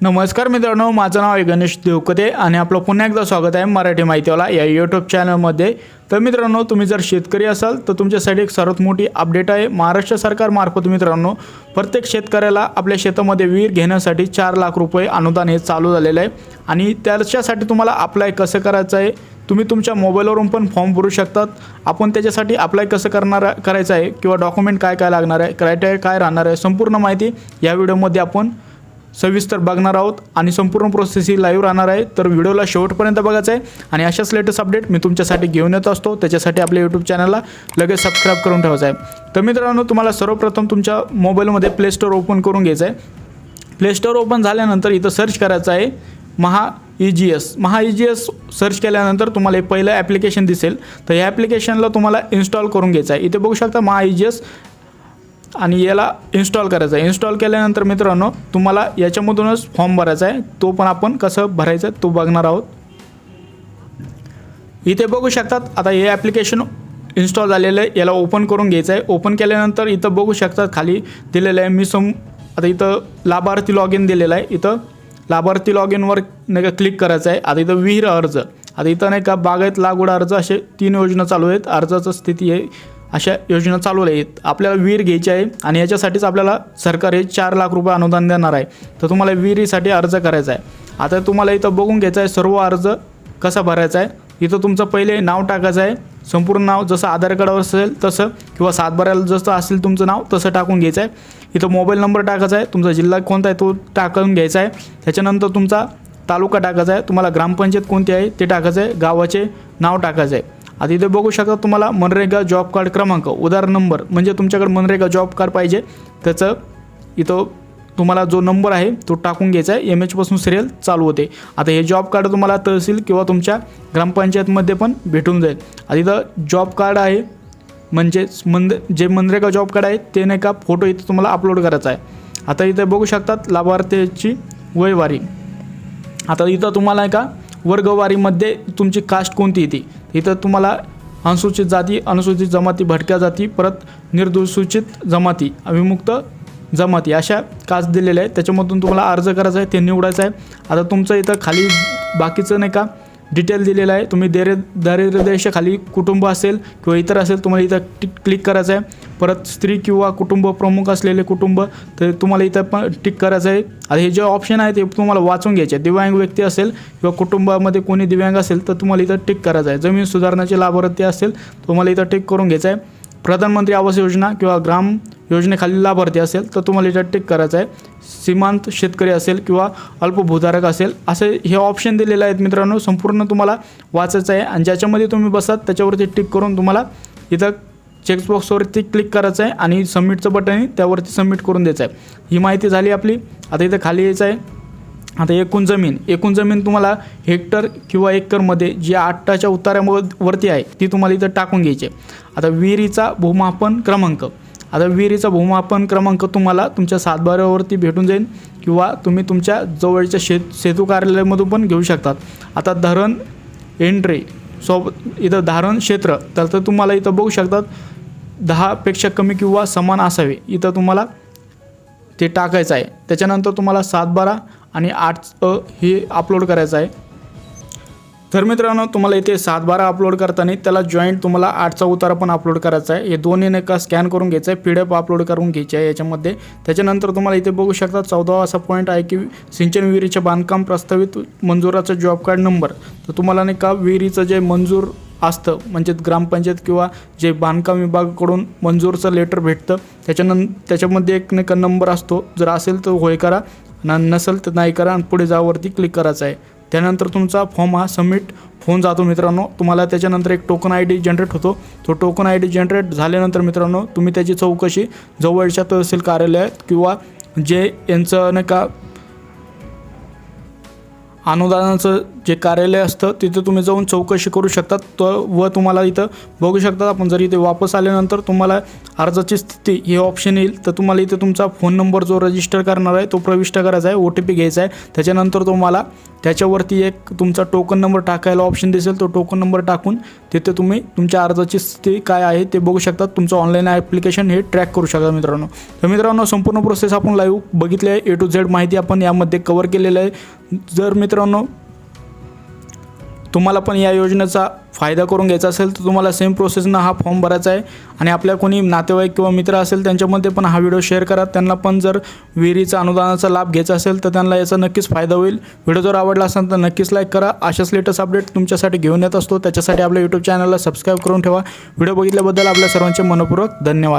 नमस्कार मित्रांनो माझं नाव आहे गणेश देवकते आणि आपलं पुन्हा एकदा स्वागत आहे मराठी माहितीवाला या यूट्यूब चॅनलमध्ये तर मित्रांनो तुम्ही जर शेतकरी असाल तर तुमच्यासाठी एक सर्वात मोठी अपडेट आहे. महाराष्ट्र सरकारमार्फत मित्रांनो प्रत्येक शेतकऱ्याला आपल्या शेतामध्ये विहीर घेण्यासाठी चार लाख रुपये अनुदान हे चालू झालेलं आहे. आणि त्याच्यासाठी तुम्हाला अप्लाय कसं करायचं आहे तुम्ही तुमच्या मोबाईलवरून पण फॉर्म भरू शकतात. आपण त्याच्यासाठी अप्लाय कसं करणार करायचं आहे किंवा डॉक्युमेंट काय काय लागणार आहे क्रायटेरिया काय राहणार आहे संपूर्ण माहिती या व्हिडिओमध्ये आपण सविस्तर बघणार आहोत आणि संपूर्ण प्रोसेस ही लाईव्ह राहणार आहे. तर व्हिडिओला शेवटपर्यंत बघायचं आहे. आणि अशाच लेटेस्ट अपडेट मी तुमच्यासाठी घेऊन येत असतो. त्याच्यासाठी आपल्या यूट्यूब चॅनलला लगेच सबस्क्राईब करून ठेवायचं आहे. तर मित्रांनो तुम्हाला सर्वप्रथम तुमच्या मोबाईलमध्ये प्ले स्टोअर ओपन करून घ्यायचं आहे. प्ले स्टोअर ओपन झाल्यानंतर इथं सर्च करायचं आहे. Maha E G S Maha E G S search केल्यानंतर तुम्हाला एक पहिलं ॲप्लिकेशन दिसेल. तर या ॲप्लिकेशनला तुम्हाला इन्स्टॉल करून घ्यायचं आहे. इथे बघू शकता महा ई जी एस आणि याला इन्स्टॉल करायचं आहे. इन्स्टॉल केल्यानंतर मित्रांनो तुम्हाला याच्यामधूनच फॉर्म भरायचा आहे. तो पण आपण कसं भरायचं तो बघणार आहोत. इथे बघू शकतात आता हे ॲप्लिकेशन इन्स्टॉल झालेलं आहे. याला ओपन करून घ्यायचं आहे. ओपन केल्यानंतर इथं बघू शकतात खाली दिलेलं आहे. मी सम आता इथं लाभार्थी लॉग इन दिलेलं आहे. इथं लाभार्थी लॉग इनवर नाही का क्लिक करायचं आहे. आता इथं विहीर अर्ज. आता इथं नाही का बागायत लागवड अर्ज असे तीन योजना चालू आहेत. अर्जाचं स्थिती आहे अशा योजना चालू आहेत आपल्याला विहीर घ्यायची आहे आणि याच्यासाठीच आपल्याला सरकार हे चार लाख रुपये अनुदान देणार आहे. तर तुम्हाला विहिरीसाठी अर्ज करायचा आहे. आता तुम्हाला इथं बघून घ्यायचा आहे सर्व अर्ज कसा भरायचा आहे. इथं तुमचं पहिले नाव टाकायचं आहे. संपूर्ण नाव जसं आधार कार्डावर असेल तसं किंवा सातबाऱ्याला जसं असेल तुमचं नाव तसं टाकून घ्यायचं आहे. इथं मोबाईल नंबर टाकायचा आहे. तुमचा जिल्हा कोणता आहे तो टाकून घ्यायचा आहे. त्याच्यानंतर तुमचा तालुका टाकायचा आहे. तुम्हाला ग्रामपंचायत कोणती आहे ते टाकायचं आहे. गावाचे नाव टाकायचं आहे. आता इथे बघू शकता तुम्हाला मनरेगा जॉब कार्ड क्रमांक उदाहरण नंबर म्हणजे तुमच्याकडे मनरेगा जॉब कार्ड पाहिजे. त्याचं इथं तुम्हाला जो नंबर आहे तो टाकून घ्यायचा आहे. एम एचपासून सिरियल चालू होते. आता हे जॉब कार्ड तुम्हाला तहसील किंवा तुमच्या ग्रामपंचायतमध्ये पण भेटून जाईल. आता इथं जॉब कार्ड आहे म्हणजेच मन जे मनरेगा जॉब कार्ड आहे ते नाही का फोटो इथं तुम्हाला अपलोड करायचा आहे. आता इथं बघू शकतात लाभार्थ्याची वयवारी. आता इथं तुम्हाला आहे का वर्गवारीमध्ये तुमची कास्ट कोणती येते? इथं तुम्हाला अनुसूचित जाती अनुसूचित जमाती भटक्या जाती परत निर्दुसूचित जमाती अभिमुक्त जमाती अशा कास्ट दिलेल्या आहेत. त्याच्यामधून तुम्हाला अर्ज करायचा आहे ते निवडायचं आहे. आता तुमचं इथं खाली बाकीचं नाही का? डिटेल दिलेलं आहे. तुम्ही देरे दारिद्र्य खाली कुटुंब असेल किंवा इतर असेल तुम्हाला इथं क्लिक करायचं आहे. परत स्त्री किंवा कुटुंब प्रमुख असलेले कुटुंब तर तुम्हाला इथं पण टिक करायचं आहे. आता हे जे ऑप्शन आहे ते तुम्हाला वाचून घ्यायचे. आहे दिव्यांग व्यक्ती असेल किंवा कुटुंबामध्ये कोणी दिव्यांग असेल तर तुम्हाला इथं टिक करायचं आहे. जमीन सुधारण्याचे लाभार्थी असेल तुम्हाला इथं टिक करून घ्यायचं आहे. प्रधानमंत्री आवास योजना किंवा ग्राम योजनेखाली लाभार्थी असेल तर तुम्हाला इथं टिक करायचं आहे. सीमांत शेतकरी असेल किंवा अल्पभूधारक असेल असे हे ऑप्शन दिलेले आहेत मित्रांनो. संपूर्ण तुम्हाला वाचायचं आहे. आणि ज्याच्यामध्ये तुम्ही बसात त्याच्यावरती टिक करून तुम्हाला इथं चेकबॉक्सवरती क्लिक करायचं आहे आणि सबमिटचं बटन आहे त्यावरती सबमिट करून द्यायचं आहे. ही माहिती झाली आपली. आता इथं खाली यायचं आहे. आता एकूण जमीन. एकूण जमीन तुम्हाला हेक्टर किंवा एकरमध्ये जी आठाच्या वरती आहे ती तुम्हाला इथं टाकून घ्यायची आहे. आता विहिरीचा भूमापन क्रमांक. आता विहिरीचा भूमापन क्रमांक तुम्हाला तुमच्या सातबाऱ्यावरती भेटून जाईल किंवा तुम्ही तुमच्या जवळच्या शेत सेतू कार्यालयामधून पण घेऊ शकतात. आता धरण एंट्री सोबत इथं धारण क्षेत्र तर तर तुम्हाला इथं बघू शकतात. दहापेक्षा कमी किंवा समान असावे इथं तुम्हाला ते टाकायचं आहे. त्याच्यानंतर तुम्हाला सात बारा आणि आठ अ हे अपलोड करायचं आहे. तर मित्रांनो तुम्हाला इथे सात बारा अपलोड करताना त्याला जॉईंट तुम्हाला आठचा उतारा पण अपलोड करायचा आहे. हे दोन्ही नाही का स्कॅन करून घ्यायचं आहे पी डी एफ अपलोड करून घ्यायचं आहे याच्यामध्ये. त्याच्यानंतर तुम्हाला इथे बघू शकता चौदावा असा पॉईंट आहे की सिंचन विहिरीचे बांधकाम प्रस्तावित मंजुराचं जॉब कार्ड नंबर तर तुम्हाला नाही का विहिरीचं जे मंजूर असतं. म्हणजे ग्रामपंचायत किंवा जे बांधकाम विभागाकडून मंजूरचं लेटर भेटतं. त्याच्यानं त्याच्यामध्ये एक नाही का नंबर असतो. जर असेल तर होय करा. न नसेल तर नाही करा. आणि पुढे जावरती क्लिक करायचं आहे. त्यानंतर तुमचा फॉर्म हा सबमिट होऊन जातो मित्रांनो. तुम्हाला त्याच्यानंतर एक टोकन आय डी जनरेट होतो. तो टोकन आय डी जनरेट झाल्यानंतर मित्रांनो तुम्ही त्याची चौकशी जवळच्या तहसील कार्यालयात किंवा जे यांचं नाही का अनुदानाचं जे कार्यालय असतं तिथे तुम्ही जाऊन चौकशी करू शकतात. त व तुम्हाला इथं बघू शकतात. आपण जर इथे वापस आल्यानंतर तुम्हाला अर्जाची स्थिती हे ऑप्शन येईल. तर तुम्हाला इथे तुमचा फोन नंबर जो रजिस्टर करणार आहे तो प्रविष्ट करायचा आहे. ओ टी पी घ्यायचा आहे. त्याच्यानंतर तुम्हाला त्याच्यावरती एक तुमचा टोकन नंबर टाकायला ऑप्शन दिसेल. तो टोकन नंबर टाकून तिथे तुम्ही तुमच्या अर्जाची स्थिती काय आहे ते बघू शकतात. तुमचं ऑनलाईन ॲप्लिकेशन हे ट्रॅक करू शकता मित्रांनो. तर मित्रांनो संपूर्ण प्रोसेस आपण लाईव्ह बघितली आहे. ए टू झेड माहिती आपण यामध्ये कवर केलेलं आहे. जर मित्रांनो तुम्हाला पण या योजनेचा फायदा करून घ्यायचा असेल तर तुम्हाला सेम प्रोसेसनं हा फॉर्म भरायचा आहे. आणि आपल्या कोणी नातेवाईक किंवा मित्र असेल त्यांच्यामध्ये पण हा व्हिडिओ शेअर करा. त्यांना पण जर विहिरीचा अनुदानाचा लाभ घ्यायचा असेल तर त्यांना याचा नक्कीच फायदा होईल. व्हिडिओ जर आवडला असेल तर नक्कीच लाईक करा. अशाच लेटेस्ट अपडेट तुमच्यासाठी घेऊन येत असतो. त्याच्यासाठी आपल्या यूट्यूब चॅनलला सबस्क्राईब करून ठेवा. व्हिडिओ बघितल्याबद्दल आपल्या सर्वांचे मनपूर्वक धन्यवाद.